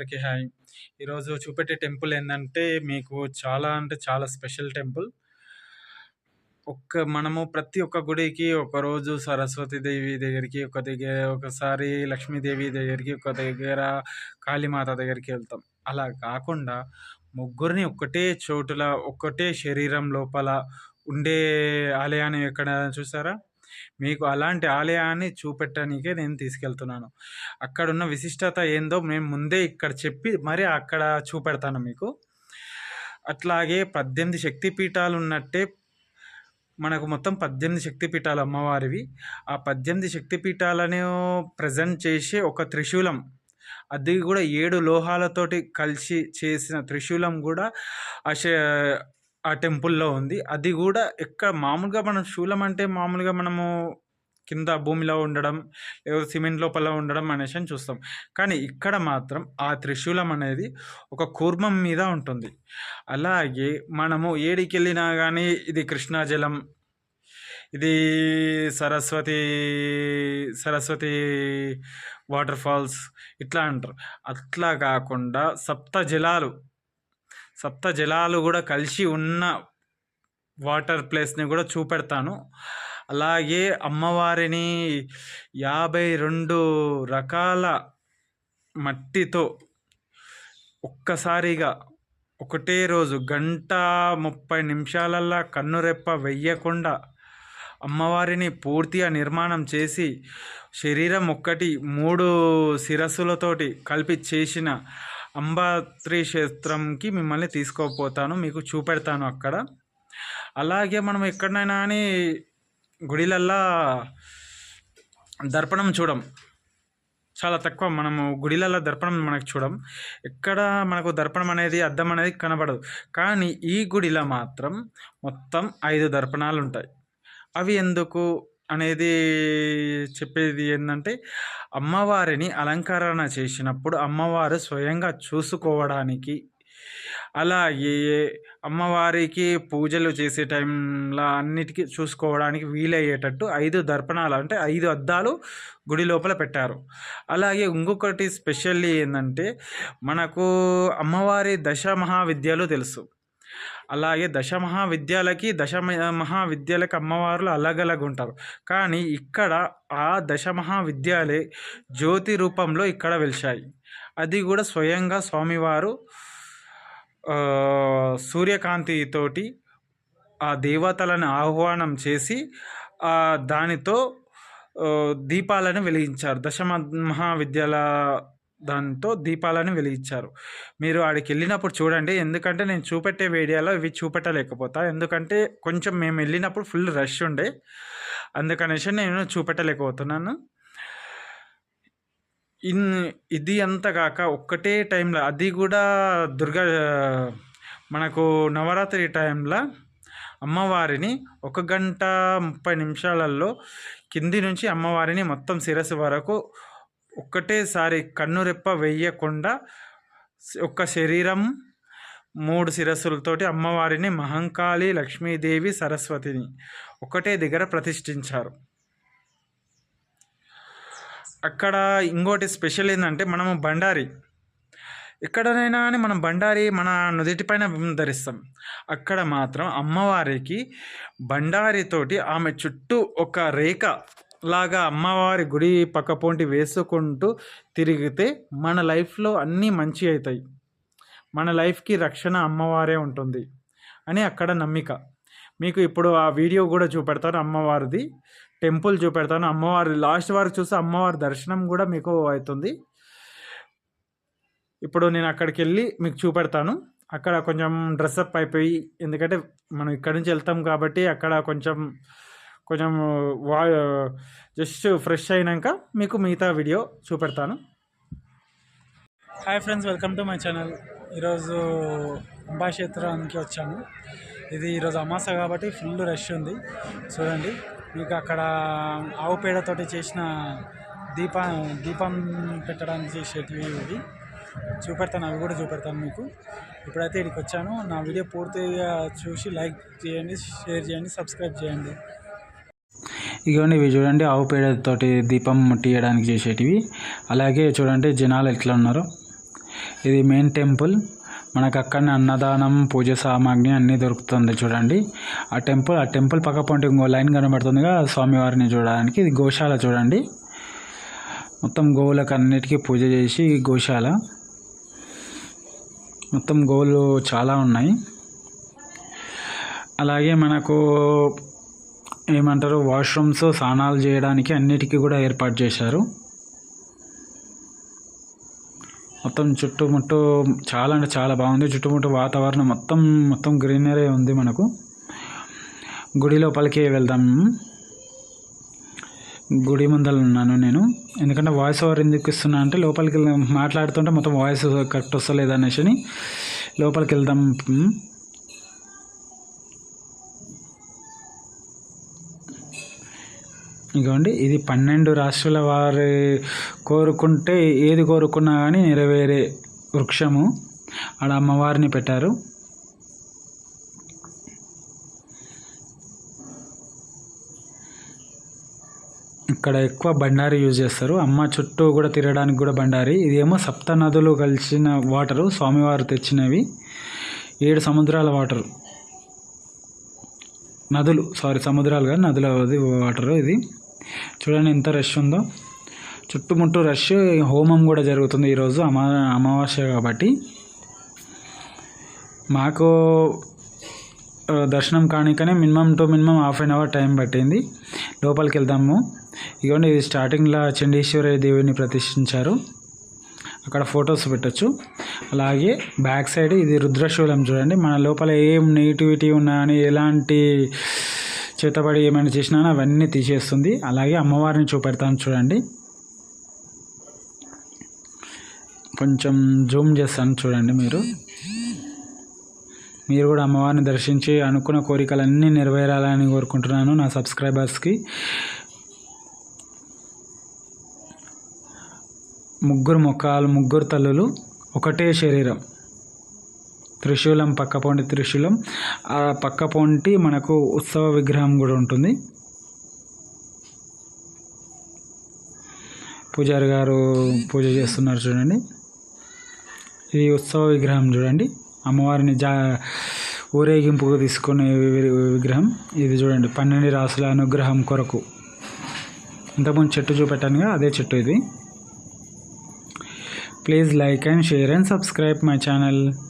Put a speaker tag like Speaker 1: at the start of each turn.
Speaker 1: అందరికీ హాయ్. ఈరోజు చూపెట్టే టెంపుల్ ఏంటంటే మీకు చాలా అంటే చాలా స్పెషల్ టెంపుల్. ఒక్క మనము ప్రతి ఒక్క గుడికి ఒకరోజు సరస్వతి దేవి దగ్గరికి ఒక దగ్గర ఒకసారి లక్ష్మీదేవి దగ్గరికి ఒక దగ్గర కాళీమాత దగ్గరికి వెళ్తాం. అలా కాకుండా ముగ్గురిని ఒక్కటే చోటుల ఒక్కటే శరీరం లోపల ఉండే ఆలయాన్ని ఎక్కడ చూసారా? మీకు అలాంటి ఆలయాన్ని చూపెట్టడానికే నేను తీసుకెళ్తున్నాను. అక్కడున్న విశిష్టత ఏందో మేము ముందే ఇక్కడ చెప్పి మరి అక్కడ చూపెడతాను మీకు. అట్లాగే పద్దెనిమిది శక్తిపీఠాలు ఉన్నట్టే మనకు మొత్తం పద్దెనిమిది శక్తిపీఠాలు అమ్మవారివి. ఆ పద్దెనిమిది శక్తిపీఠాలను ప్రజెంట్ చేసే ఒక త్రిశూలం అది కూడా ఏడు లోహాలతోటి కలిసి చేసిన త్రిశూలం కూడా ఆ ఆ టెంపుల్లో ఉంది. అది కూడా ఎక్కడ మామూలుగా మనం శూలం అంటే మామూలుగా మనము కింద భూమిలో ఉండడం లేదా సిమెంట్ లోపల ఉండడం అనేసి అని చూస్తాం. కానీ ఇక్కడ మాత్రం ఆ త్రిశూలం అనేది ఒక కూర్మం మీద ఉంటుంది. అలాగే మనము ఏడికి వెళ్ళినా కానీ ఇది కృష్ణా జలం ఇది సరస్వతి సరస్వతి వాటర్ ఫాల్స్ ఇట్లా అంటారు. అట్లా కాకుండా సప్త జలాలు సప్త జలాలు కూడా కలిసి ఉన్న వాటర్ ప్లేస్ని కూడా చూపెడతాను. అలాగే అమ్మవారిని యాభై రెండు రకాల మట్టితో ఒక్కసారిగా ఒకటే రోజు గంట ముప్పై నిమిషాలల్లా కన్నురెప్ప వెయ్యకుండా అమ్మవారిని పూర్తిగా నిర్మాణం చేసి శరీరం ఒక్కటి మూడు శిరస్సులతోటి కలిపి చేసిన అంబాత్రి క్షేత్రంకి మిమ్మల్ని తీసుకోపోతాను మీకు చూపెడతాను అక్కడ. అలాగే మనం ఎక్కడైనా అని గుడిలల్లా దర్పణం చూడం. చాలా తక్కువ మనము గుడిలలో దర్పణం మనకు చూడం. ఎక్కడ మనకు దర్పణం అనేది అద్దం అనేది కనబడదు. కానీ ఈ గుడిలో మాత్రం మొత్తం ఐదు దర్పణాలు ఉంటాయి అవి ఎందుకు? అనేది చెప్పేది ఏంటంటే అమ్మవారిని అలంకరణ చేసినప్పుడు అమ్మవారు స్వయంగా చూసుకోవడానికి అలాగే అమ్మవారికి పూజలు చేసే టైంలో అన్నిటికీ చూసుకోవడానికి వీలయ్యేటట్టు ఐదు దర్పణాలు అంటే ఐదు అద్దాలు గుడి లోపల పెట్టారు. అలాగే ఇంకొకటి స్పెషల్లీ ఏంటంటే మనకు అమ్మవారి దశ మహావిద్యలు తెలుసు. అలాగే దశ మహావిద్యాలకి దశ మహావిద్యాలకి అమ్మవార్లు అలగలగ ఉంటారు కానీ ఇక్కడ ఆ దశ మహావిద్యాలే జ్యోతి రూపంలో ఇక్కడ వెలిశాయి. అది కూడా స్వయంగా స్వామివారు సూర్యకాంతితోటి ఆ దేవతలను ఆహ్వానం చేసి దానితో దీపాలను వెలిగించారు. దశ మహావిద్యాల దాంతో దీపాలను వెలిగించారు. మీరు ఆడికి వెళ్ళినప్పుడు చూడండి ఎందుకంటే నేను చూపెట్టే వీడియోలో ఇవి చూపెట్టలేకపోతా. ఎందుకంటే కొంచెం మేము వెళ్ళినప్పుడు ఫుల్ రష్ ఉండే. అందుకనేసి నేను చూపెట్టలేకపోతున్నాను. ఇన్ ఇది అంతా కాక ఒక్కటే టైంలో అది కూడా దుర్గా మనకు నవరాత్రి టైంలో అమ్మవారిని ఒక గంట ముప్పై నిమిషాలలో కింది నుంచి అమ్మవారిని మొత్తం శిరస్సు వరకు ఒక్కటేసారి కన్నురెప్ప వెయ్యకుండా ఒక్క శరీరం మూడు శిరస్సులతోటి అమ్మవారిని మహంకాళి లక్ష్మీదేవి సరస్వతిని ఒకటే దగ్గర ప్రతిష్ఠించారు. అక్కడ ఇంకోటి స్పెషల్ ఏంటంటే మనము బండారి. ఎక్కడనైనా కానీ మనం బండారి మన నుదిటిపైన ధరిస్తాం అక్కడ మాత్రం అమ్మవారికి బండారితోటి ఆమె చుట్టూ ఒక రేఖ లాగా అమ్మవారి గుడి పక్కపోంటి వేసుకుంటూ తిరిగితే మన లైఫ్లో అన్నీ మంచి అవుతాయి మన లైఫ్కి రక్షణ అమ్మవారే ఉంటుంది అని అక్కడ నమ్మిక. మీకు ఇప్పుడు ఆ వీడియో కూడా చూపెడతాను అమ్మవారిది. టెంపుల్ చూపెడతాను. అమ్మవారి లాస్ట్ వారు చూస్తే అమ్మవారి దర్శనం కూడా మీకు అవుతుంది. ఇప్పుడు నేను అక్కడికి వెళ్ళి మీకు చూపెడతాను. అక్కడ కొంచెం డ్రెస్అప్ అయిపోయి ఎందుకంటే మనం ఇక్కడి నుంచి వెళ్తాం కాబట్టి అక్కడ కొంచెం కొంచెం వా జస్ట్ ఫ్రెష్ అయినాక మీకు మిగతా వీడియో చూపెడతాను. Hi friends welcome to my channel ఈరోజు అంబాక్షేత్రానికి వచ్చాము. ఇది ఈరోజు అమాస కాబట్టి ఫుల్ రష్ ఉంది. చూడండి మీకు అక్కడ ఆవు పేడతోటి చేసిన దీపా దీపం పెట్టడానికి చేసేటివి ఇవి. చూపెడతాను అవి కూడా చూపెడతాను మీకు. ఇప్పుడైతే ఇక్కడికి వచ్చాను. నా వీడియో పూర్తిగా చూసి లైక్ చేయండి షేర్ చేయండి సబ్స్క్రైబ్ చేయండి. ఇదిగోండి ఇవి చూడండి ఆవు పేడతోటి దీపం ముట్టియడానికి చేసేటివి. అలాగే చూడండి జనాలు ఎట్లా ఉన్నారు. ఇది మెయిన్ టెంపుల్. మనకు అక్కడనే అన్నదానం పూజ సామాగ్రి అన్నీ దొరుకుతుంది చూడండి. ఆ టెంపుల్ ఆ టెంపుల్ పక్క పొంటి ఇంకో లైన్ కనబడుతుందిగా స్వామివారిని చూడడానికి. ఇది గోశాల చూడండి. మొత్తం గోవులకు అన్నిటికీ పూజ చేసి గోశాల. మొత్తం గోవులు చాలా ఉన్నాయి. అలాగే మనకు ఏమంటారు వాష్రూమ్స్ స్నానాలు చేయడానికి అన్నిటికీ కూడా ఏర్పాటు చేశారు. మొత్తం చుట్టుముట్టు చాలా అంటే చాలా బాగుంది. చుట్టుముట్టు వాతావరణం మొత్తం మొత్తం గ్రీనరీ ఉంది మనకు. గుడి లోపలికి వెళ్దాం. గుడి ముందర ఉన్నాను నేను. ఎందుకంటే వాయిస్ ఓవర్ ఎందుకు ఇస్తున్నా అంటే లోపలికి మాట్లాడుతుంటే మొత్తం వాయిస్ కరెక్ట్ వస్తలేదు అనేసి లోపలికి వెళ్దాం. ఇదిగోండి ఇది పన్నెండు రాష్ట్రాల వారి కోరుకుంటే ఏది కోరుకున్నా కానీ నెరవేరే వృక్షము. ఆడ అమ్మవారిని పెట్టారు. ఇక్కడ ఎక్కువ బండారి యూజ్ చేస్తారు. అమ్మ చుట్టూ కూడా తిరగడానికి కూడా బండారి. ఇదేమో సప్త నదులు కలిసిన వాటరు స్వామివారు తెచ్చినవి. ఏడు సముద్రాల వాటరు. నదులు సారీ సముద్రాలు కానీ నదుల వాటరు ఇది. చూడండి ఎంత రష్ ఉందో. చుట్టుముట్టు రష్ హోమం కూడా జరుగుతుంది ఈరోజు అమా అమావాస్య కాబట్టి. మాకు దర్శనం కానికనే minimum to minimum half an hour time పట్టింది. లోపలికి వెళ్దాము. ఇదిగోండి ఇది స్టార్టింగ్లో చండీశ్వరి దేవిని ప్రతిష్ఠించారు. అక్కడ ఫొటోస్ పెట్టచ్చు. అలాగే బ్యాక్ సైడ్ ఇది రుద్రశూలం చూడండి. మన లోపల ఏం నెగిటివిటీ ఉన్నా కానీ ఎలాంటి చేతబడి ఏమైనా చేసినా అవన్నీ తీసేస్తుంది. అలాగే అమ్మవారిని చూపెడతాను చూడండి. కొంచెం జూమ్ చేస్తాను చూడండి మీరు. మీరు కూడా అమ్మవారిని దర్శించి అనుకున్న కోరికలన్నీ నెరవేరాలని కోరుకుంటున్నాను నా సబ్స్క్రైబర్స్కి. ముగ్గురు మొక్కలు ముగ్గురు తల్లులు ఒకటే శరీరం. త్రిశూలం పక్క పొంటి త్రిశూలం. ఆ పక్కపొంటి మనకు ఉత్సవ విగ్రహం కూడా ఉంటుంది. పూజారి గారు పూజ చేస్తున్నారు చూడండి. ఇది ఉత్సవ విగ్రహం చూడండి. అమ్మవారిని జా ఊరేగింపుకు తీసుకునే వి- విగ్రహం. ఇది చూడండి పన్నెండు రాసుల అనుగ్రహం కొరకు. ఇంతకుముందు చెట్టు చూపెట్టానుగా అదే చెట్టు ఇది. Please like and share and subscribe my channel.